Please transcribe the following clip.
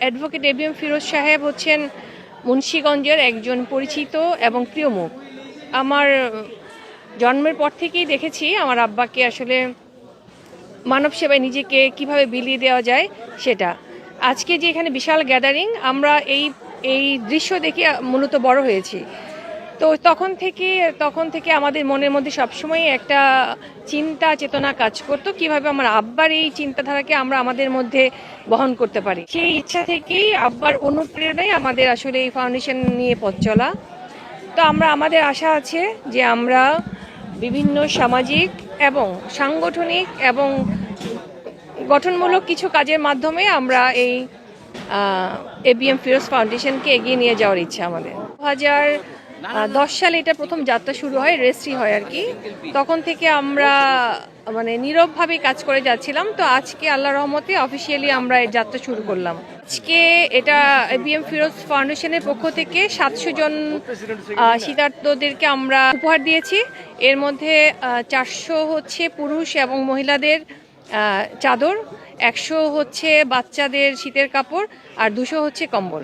Advocate ABM Firoz সাহেব হচ্ছেন মুন্সীগঞ্জের একজন পরিচিত এবং প্রিয় মুখ। আমার জন্মের পর থেকেই দেখেছি আমার আব্বাকে আসলে মানব সেবায় নিজেকে কীভাবে বিলিয়ে দেওয়া যায় সেটা। আজকে যে এখানে বিশাল গ্যাদারিং আমরা এই এই দৃশ্য দেখে মূলত বড় হয়েছি। তো তখন থেকে তখন থেকে আমাদের মনের মধ্যে সবসময় একটা চিন্তা, চেতনা কাজ করতো কীভাবে আমার আব্বার এই চিন্তাধারাকে আমরা আমাদের মধ্যে বহন করতে পারি। সেই ইচ্ছা থেকেই আব্বার অনুপ্রেরণায় আমাদের আসলে এই ফাউন্ডেশন নিয়ে পথ চলা। তো আমরা, আমাদের আশা আছে যে আমরা বিভিন্ন সামাজিক এবং সাংগঠনিক এবং গঠনমূলক কিছু কাজের মাধ্যমে আমরা এই এবিএম ফিরোজ ফাউন্ডেশনকে এগিয়ে নিয়ে যাওয়ার ইচ্ছা আমাদের। দু হাজার দশ সালে এটা প্রথম যাত্রা শুরু হয় রেজিস্ট্রি হয় আর কি। তখন থেকে আমরা মানে নীরবভাবে কাজ করে যাচ্ছিলাম। তো আজকে আল্লাহ রহমতে অফিসিয়ালি আমরা এই যাত্রা শুরু করলাম। আজকে এটা এবিএম ফিরোজ ফাউন্ডেশনের পক্ষ থেকে সাতশো জন শীতার্থদেরকে আমরা উপহার দিয়েছি। এর মধ্যে চারশো হচ্ছে পুরুষ এবং মহিলাদের চাদর একশো হচ্ছে বাচ্চাদের শীতের কাপড় আর দুশো হচ্ছে কম্বল।